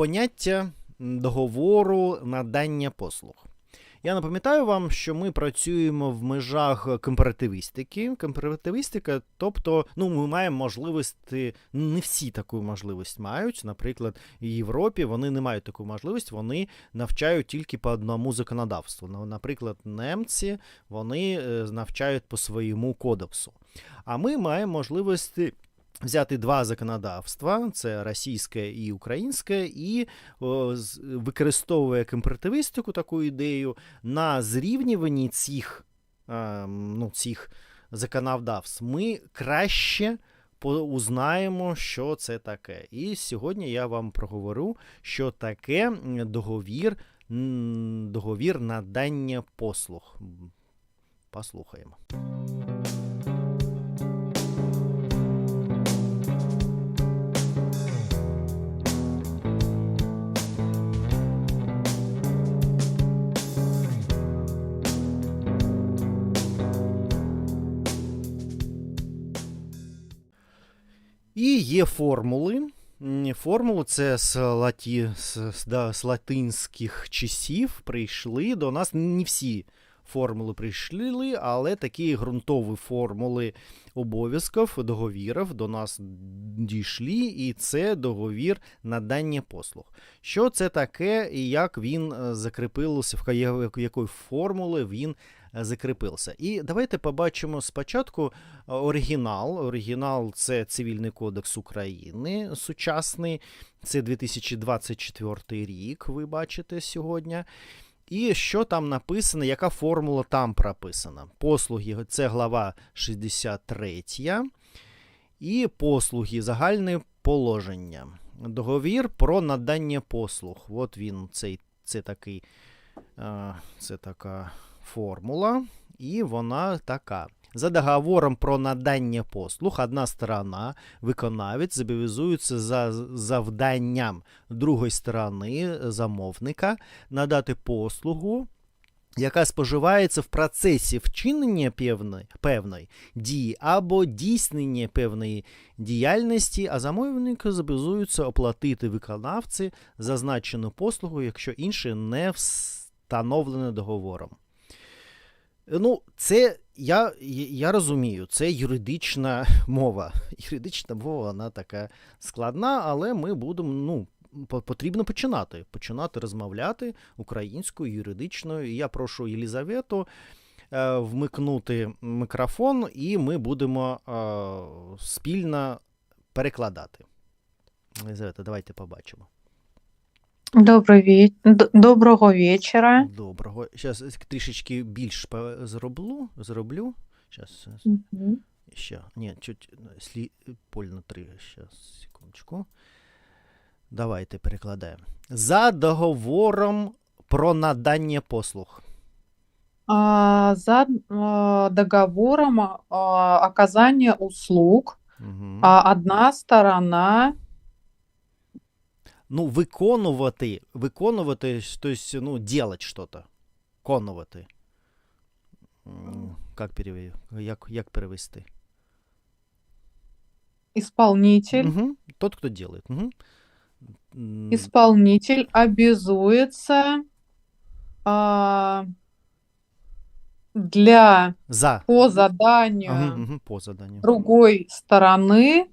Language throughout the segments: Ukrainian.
поняття договору надання послуг. Я напам'ятаю вам, що ми працюємо в межах компаративістики. Компаративістика, тобто, ну, ми маємо можливості, не всі таку можливість мають. Наприклад, в Європі вони не мають таку можливість, вони навчають тільки по одному законодавству. Ну, Наприклад, немці вони е, навчають по своєму кодексу. А ми маємо можливості взяти два законодавства: це російське і українське, і о, використовує компаративістику таку ідею на зрівнюванні цих, е, ну, цих законодавств. Ми краще узнаємо, що це таке. І сьогодні я вам проговорю, що таке договір, договір надання послуг. Послухаємо. І є формули. Формули це з, латі, з, да, з латинських часів прийшли до нас. Не всі формули прийшли, але такі ґрунтові формули обов'язків, договірів до нас дійшли, і це договір надання послуг. Що це таке і як він е, закріпився, в якої формули він закріпився. І давайте побачимо спочатку е, оригінал. Оригінал це Цивільний кодекс України сучасний. Це 2024 рік, ви бачите сьогодні. І що там написано, яка формула там прописана? Послуги це глава 63. І послуги загальне положення. Договір про надання послуг. От він, цей, це такий, е, це така формула, і вона така. За договором про надання послуг одна сторона, виконавець, зобов'язується за завданням другої сторони замовника надати послугу, яка споживається в процесі вчинення певної, певної дії або дійснення певної діяльності, а замовники зобов'язуються оплатити виконавці зазначену послугу, якщо інше не встановлене договором. Ну, це я, я розумію, це юридична мова. Юридична мова, вона така складна, але ми будемо, ну, потрібно починати. Починати розмовляти українською, юридичною. І я прошу Єлізавету е, вмикнути мікрофон, і ми будемо е, спільно перекладати. Єлізавета, давайте побачимо. Добрий ві... Доброго вечора. Доброго. Зараз трішечки більш зроблю. зроблю. Зараз. Мгм. Ще. Ні, чуть слі... поль на три. Щас, секундочку. Давайте перекладаємо. За договором про надання послуг. А, За а, договором а, оказания услуг Угу. а, одна сторона Ну, виконувати, виконувати, тобто, ну, делать что-то. Виконувати. М, Як, як, як перевести? исполнитель, Угу. Тот, кто делает. Угу. исполнитель обязуется а, для За. по заданию Угу, угу, по заданню. другой стороны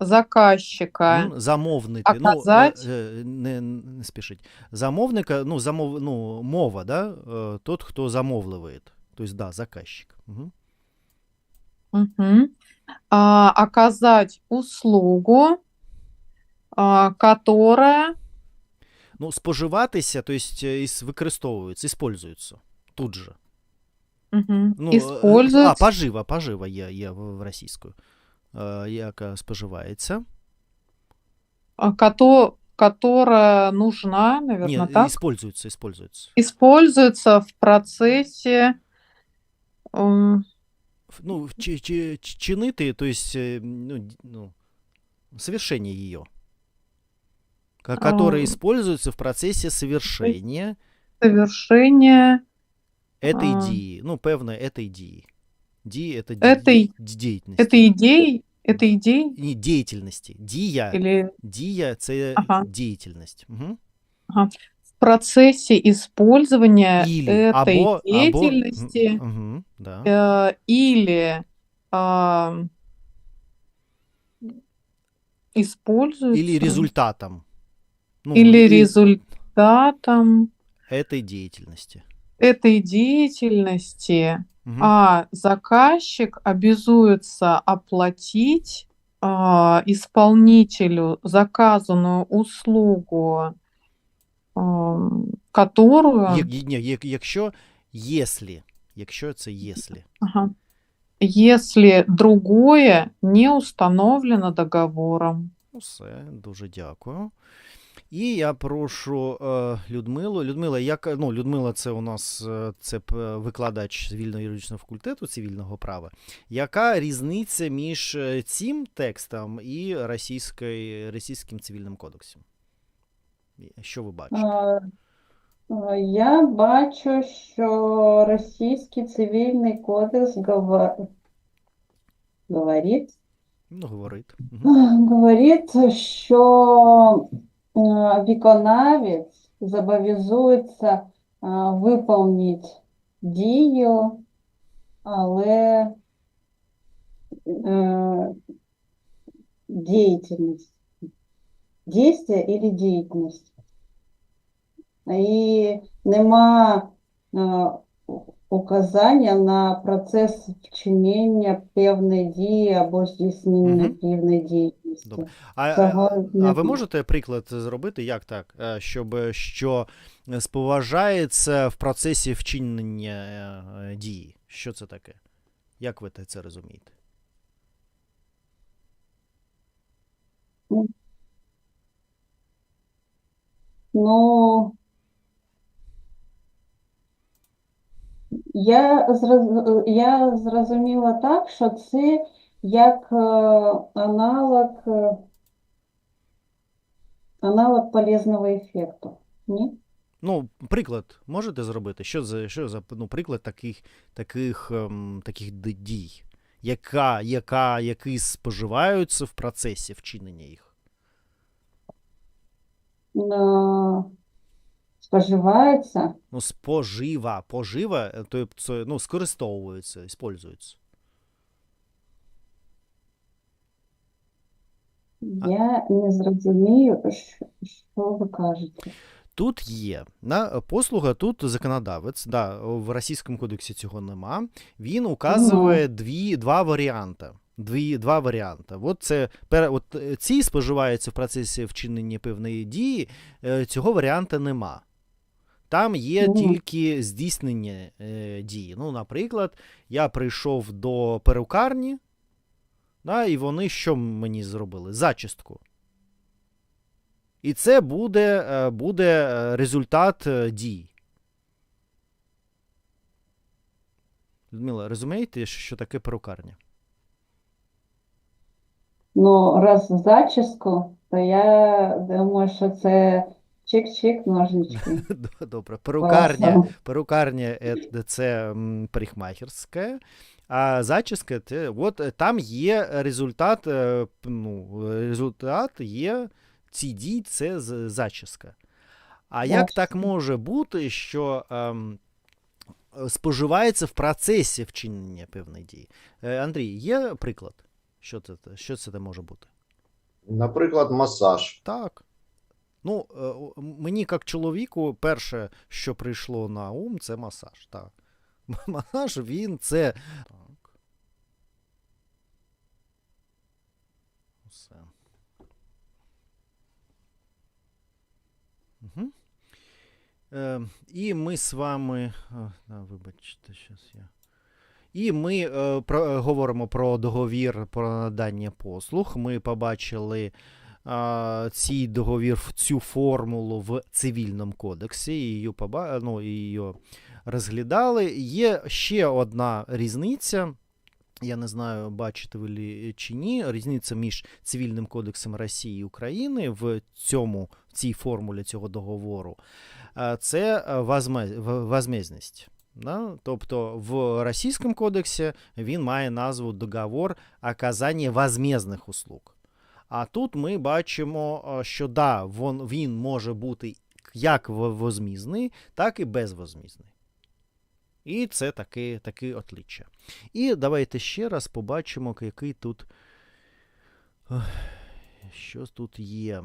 заказчика Мгм, Замовнити. Оказать. Ну, е, е, не, не спішіть. Замовника, ну, замов, ну, мова, да? е, тот, хто замовливає. Тобто, да, заказчик. Угу. Мгм. А, оказать услугу, а, которая Ну, споживатися, тобто, іс- використовується, іспользується. Тут же. мгм, Ну, е, использует А, пожива, пожива є, є в, в російською. Е, яка споживається. а, кото- которая нужна, Ні, наверное, так, іспользується, іспользується. используется в процессе м, Ф- Ну, чи, чи, чи- чинити, то есть, э, ну, д- ну, совершение ее, ко- которое А. используется в процессе совершения совершения этой А. дії, ну, певно, этой дії. Дії – это Этой- деятельность. этой идеи этой идеи Ні, діяльності. Дія. или Дія це Ага. діяльність. Угу. в процессе использования Ілі. этой Або, деятельности або, угу, да. э, или а, используется Или результатом. Ну, или и результатом этой деятельности. этой деятельности Мгм. а заказчик обязуется оплатить а, исполнителю заказанную услугу, ам, которую, Як- як- якщо, єслі, якщо це єслі. ага, если другое не установлено договором. Ну, все, дуже дякую. І я прошу е, Людмилу. Людмила, як ну, Людмила, це у нас е, це п- викладач цивільного юридичного факультету цивільного права. Яка різниця між е, цим текстом і російським цивільним кодексом? Що ви бачите? Я бачу, що російський цивільний кодекс гова- говорить, Ну, говорить. Угу. говорить, що е, виконавець зобов'язується а, виконати дію, але е, деятельность. Действие или деятельность. І нема е, указання на процес вчинення певної дії або здійснення певної діяльності. Добре. А, а, а ви можете приклад зробити, як так? Е, Щоб що споважається в процесі вчинення е, дії? Що це таке? Як ви це розумієте? Ну, я, зроз- я зрозуміла так, що це як е, аналог, е, аналог полезного ефекту. Ні? Ну, приклад можете зробити? Що за що за ну, приклад таких, таких, ем, таких дій, яка, яка, які споживаються в процесі вчинення їх? Е, Споживається. Ну, спожива, пожива, е, то це, ну, скористовуються, используються. Я не зрозумію, що, ви кажете. Тут є на послуга, тут законодавець, да, в Російському кодексі цього нема. Він указує дві, два варіанти. Дві, два варіанти. От це пер- от е, ці споживаються в процесі вчинення певної дії, е, цього варіанта нема. Там є тільки здійснення е, дії. Ну, наприклад, я прийшов до перукарні, да, і вони що мені зробили? Зачистку. І це буде, е, буде е, результат е, дій. Людмила, розумієте, що таке перукарня? Ну, раз зачіску, то я думаю, що це чик-чик ножнички. Добре, перукарня, перукарня це м, парикмахерська, а зачіска це от е, там є результат, е, ну, результат є ці дії, це зачіска. А як так може бути, що ем, споживається в процесі вчинення певної дії? Е, Андрій, є приклад? Що це, що це може бути? Наприклад, масаж. Так. Ну, е, мені, як чоловіку, перше, що прийшло на ум, це масаж. Так. Масаж він це. Так. Все. Угу. Е, і ми з вами. А, да, вибачте, щас я. І ми е, про, е, говоримо про договір про надання послуг. Ми побачили а, цей договір, в цю формулу в цивільному кодексі, і її, ну, її розглядали. Є ще одна різниця. Я не знаю, бачите ви чи ні. Різниця між цивільним кодексом Росії і України в цьому, в цій формулі цього договору. Це е, возме- в- возмездність. Да? Тобто в Російському кодексі він має назву договор оказання возмездних услуг. А тут ми бачимо, е, що да, він може бути як возмізний, так і безвозмізний. І це таке, таке отличчя. І давайте ще раз побачимо, який тут. Що тут є.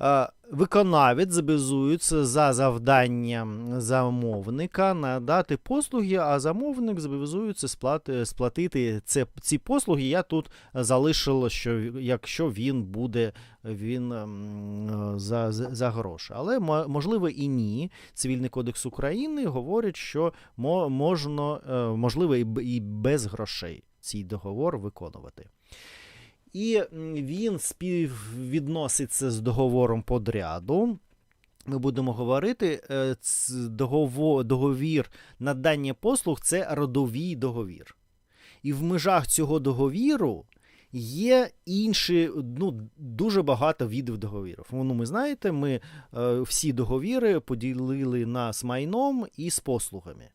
Е, Виконавець зобов'язується за завданням замовника надати послуги, а замовник зобов'язується сплати, сплатити це, ці послуги. Я тут залишив, що якщо він буде він ем, за, за, гроші. Але можливо і ні. Цивільний кодекс України говорить, що мо- можна, е, можливо і без грошей цей договор виконувати. І він співвідноситься з договором подряду. Ми будемо говорити, е, договір надання послуг це родовий договір. І в межах цього договіру є інші, ну, дуже багато видів договірів. Ну, ми знаєте, ми е, всі договіри поділили на з майном і з послугами.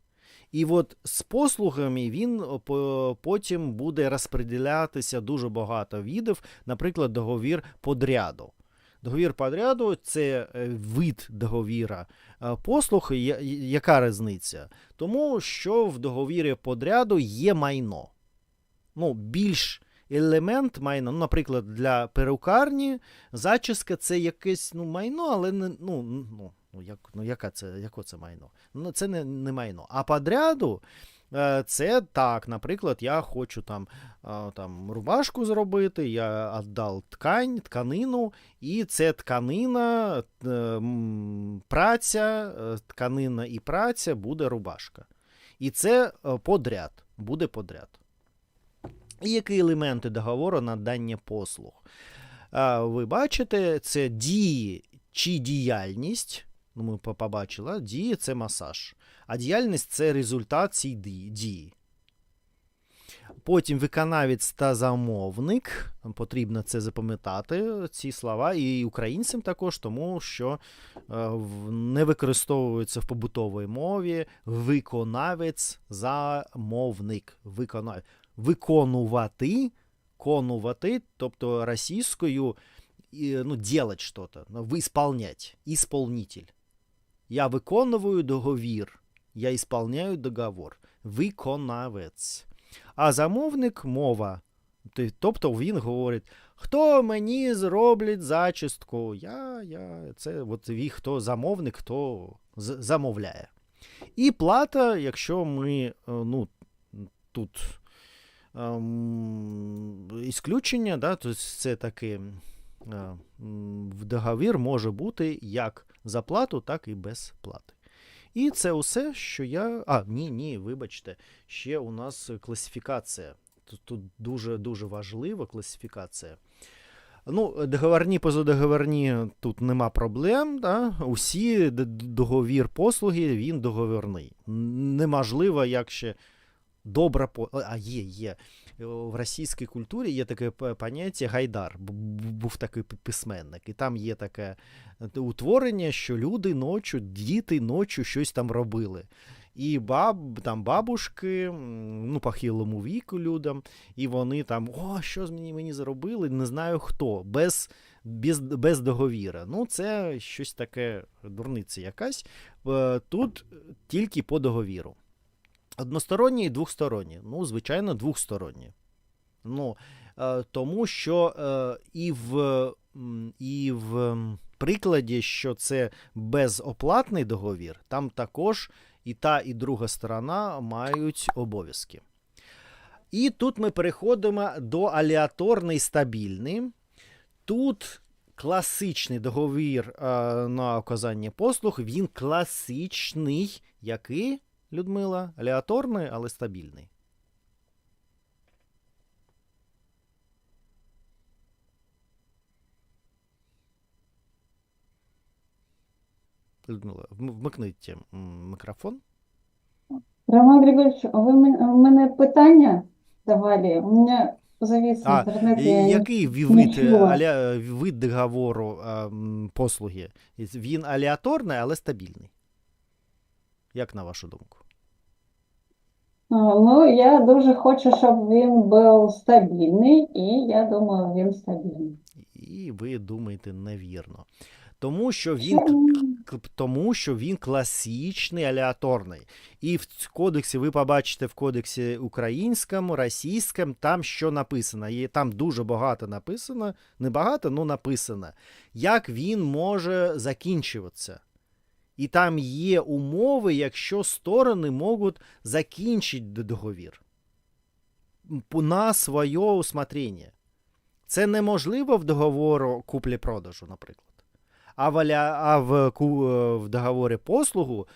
І от з послугами він потім буде розподілятися дуже багато видів, наприклад, договір подряду. Договір подряду це е, вид договіра Е, послуг. Яка різниця? Тому що в договірі подряду є майно. Ну, більш елемент майна, ну, наприклад, для перукарні зачіска це якесь ну, майно, але не, ну, ну, ну, як, ну яка це, яке це майно? Ну, це не, не майно. А подряду е, це так, наприклад, я хочу там, е, там рубашку зробити, я віддав ткань, тканину, і це тканина, е, праця, тканина і праця буде рубашка. І це подряд, буде подряд. І які елементи договору надання послуг? Ви бачите, це дії чи діяльність. Ну, ми побачили, дії це масаж. А діяльність це результат цієї дії. Потім виконавець та замовник. Потрібно це запам'ятати, ці слова, і українцям також, тому що е, не використовується в побутовій мові виконавець, замовник. Виконавець виконувати, конувати, тобто російською, ну, делать что-то, ну, висполнять, исполнитель. Я виконую договір, я ісполняю договор. Виконавець. А замовник мова. Тобто він говорить, хто мені зроблять зачистку? Я, я, це от він, хто замовник, хто замовляє. І плата, якщо ми е, ну, тут ісключення, да, то це таке е, в договір може бути як за плату, так і без плати. І це усе, що я. А, ні, ні, вибачте, ще у нас класифікація. Тут, тут дуже дуже важлива класифікація. Ну, договорні, позадоговорні тут нема проблем. Да? Усі договір послуги, він договірний. Неможливо, як ще добра. А є, є. В російській культурі є таке поняття гайдар. Бу- бу- Був такий письменник. І там є таке е, утворення, що люди ночі, діти ночі щось там робили. І баб, там бабушки, ну, похилому віку людям, і вони там, о, що з мені, мені зробили, не знаю хто, без, без, без договіра. Ну, це щось таке дурниця якась. Е, Тут тільки по договіру. Односторонні і двохсторонні. Ну, звичайно, двохсторонні. Ну, тому що е, і в, і в прикладі, що це безоплатний договір, там також і та, і друга сторона мають обов'язки. І тут ми переходимо до аліаторний стабільний. Тут класичний договір е, на оказання послуг, він класичний, який, Людмила, аліаторний, але стабільний. Людмила, вм- вмикніть мікрофон. Роман Григорьевич, а вы мене питання давали? У меня завис А, я Який вид, е, аля, вид договору е, послуги? Він аліаторний, але стабільний. Як на вашу думку? Ну, я дуже хочу, щоб він був стабільний, і я думаю, він стабільний. І ви думаєте невірно. Тому що він тому що він класичний алеаторний. І в кодексі ви побачите в кодексі українському, російському, там що написано. Є там дуже багато написано, не багато, але написано, як він може закінчуватися. І там є умови, якщо сторони можуть закінчити договір на своє усмотрення. Це неможливо в договору куплі-продажу, наприклад. А в, а в, е, в договорі послугу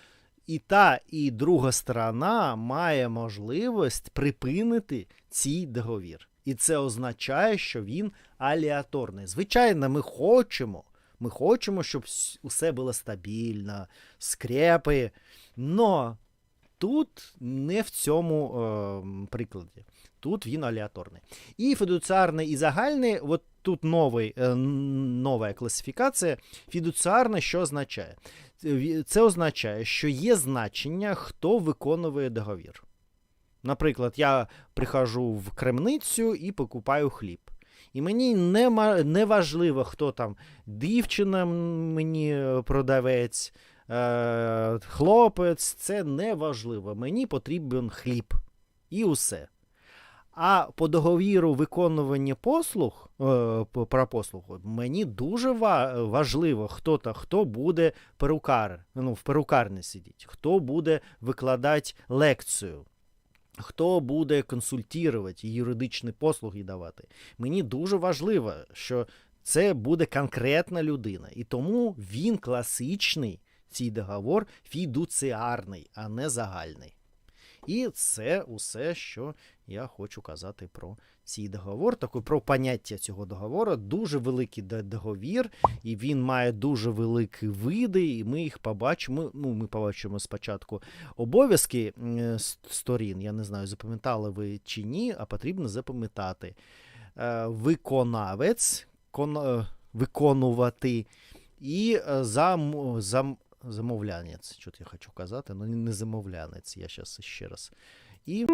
і та, і друга сторона має можливість припинити цей договір. І це означає, що він аліаторний. Звичайно, ми хочемо, ми хочемо, щоб усе було стабільно, скрепи. Но тут не в цьому е, прикладі. Тут він аліаторний. І фідуціарний, і загальний, от тут новий, е, нова класифікація. Фідуціарне що означає? Це означає, що є значення, хто виконує договір. Наприклад, я приходжу в крамницю і покупаю хліб. І мені не, не важливо, хто там дівчина мені е, продавець, е, хлопець, це не важливо. Мені потрібен хліб. І усе. А по договіру виконування послуг е, про послугу мені дуже важливо, хто та хто буде перукар, ну, в перукарні сидіти, хто буде викладати лекцію, хто буде консультувати юридичні послуги давати. Мені дуже важливо, що це буде конкретна людина. І тому він класичний, цей договор, фідуціарний, а не загальний. І це усе, що я хочу казати про цей договор, такий про поняття цього договору. Дуже великий договір, і він має дуже великі види, і ми їх побачимо. Ну, ми побачимо спочатку обов'язки сторін. Я не знаю, запам'ятали ви чи ні, а потрібно запам'ятати. Е, Виконавець, кон, е, виконувати і е, зам, зам, замовлянець. Що я хочу казати, ну не замовлянець, я зараз ще раз. І